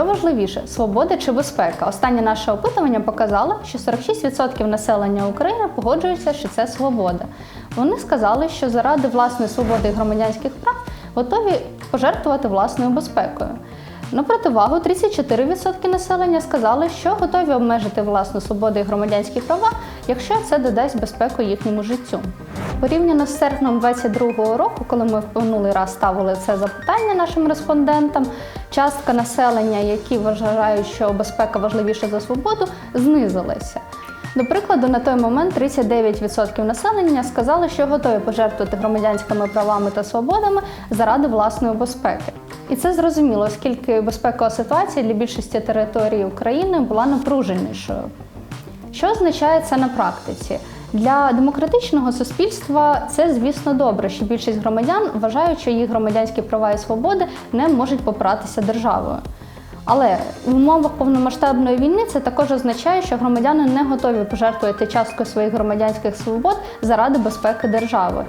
важливіше свобода чи безпека? Останнє наше опитування показало, що 46% населення України погоджуються, що це свобода. Вони сказали, що заради власної свободи і громадянських прав готові пожертвувати власною безпекою. На противагу 34% населення сказали, що готові обмежити власну свободу і громадянські права, якщо це додасть безпеку їхньому життю. Порівняно з серпнем 2022 року, коли ми в минулий раз ставили це запитання нашим респондентам, частка населення, які вважають, що безпека важливіша за свободу, знизилася. До прикладу, на той момент 39% населення сказали, що готові пожертвувати громадянськими правами та свободами заради власної безпеки. І це зрозуміло, оскільки безпекова ситуація для більшості території України була напруженішою. Що означає це на практиці? Для демократичного суспільства це, звісно, добре, що більшість громадян вважають, що їх громадянські права і свободи не можуть попратися державою. Але в умовах повномасштабної війни це також означає, що громадяни не готові пожертвувати часткою своїх громадянських свобод заради безпеки держави.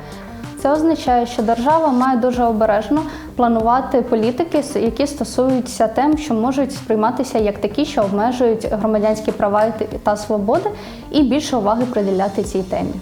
Це означає, що держава має дуже обережно планувати політики, які стосуються тем, що можуть сприйматися як такі, що обмежують громадянські права та свободи, і більше уваги приділяти цій темі.